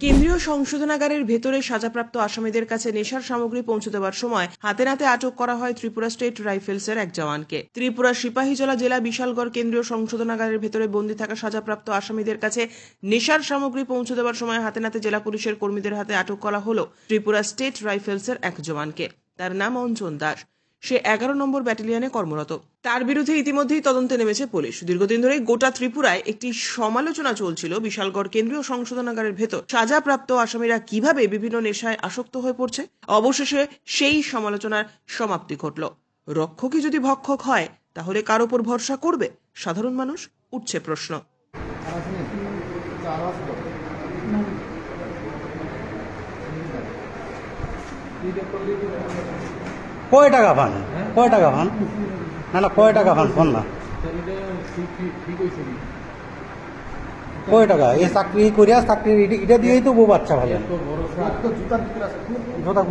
কেন্দ্রীয় সংশোধনাগারের ভেতরে সাজাপ্রাপ্ত আসামিদের কাছে নেশার সামগ্রী পৌঁছে দেওয়ার সময় হাতে নাতে আটক করা হয় ত্রিপুরা স্টেট রাইফেলসের এক জওয়ানকে। ত্রিপুরা সিপাহীজলা জেলা বিশালগড় কেন্দ্রীয় সংশোধনাগারের ভেতরে বন্দী থাকা সাজাপ্রাপ্ত আসামিদের কাছে নেশার সামগ্রী পৌঁছে দেওয়ার সময় হাতে নাতে জেলা পুলিশের কর্মীদের হাতে আটক করা হলো ত্রিপুরা স্টেট রাইফেলসের এক জওয়ানকে। তার নাম অঞ্জন দাস। সে এগারো নম্বর ব্যাটালিয়নে কর্মরত। তার বিরুদ্ধে ইতিমধ্যেই তদন্তে নেমেছে পুলিশ। দীর্ঘদিন ধরে গোটা ত্রিপুরায় একটি সমালোচনা চলছিল বিশালগড় কেন্দ্রীয় সংশোধনাগারের ভেতর। সাজাপ্রাপ্ত আসামিরা কীভাবে বিভিন্ন নেশায় আসক্ত হয়ে পড়ছে? অবশেষে সেই সমালোচনার সমাপ্তি ঘটল। রক্ষকই যদি ভক্ষক হয়, তাহলে কার ওপর ভরসা করবে? সাধারণ মানুষ, উঠছে প্রশ্ন। কয় টাকা পান কয় টাকা পান না না কয় টাকা পান ফোন না। কয় টাকা? এই চাকরি করিয়া চাকরি এটা- দিয়েই তো বউ বাচ্চা ভালো। জোতা।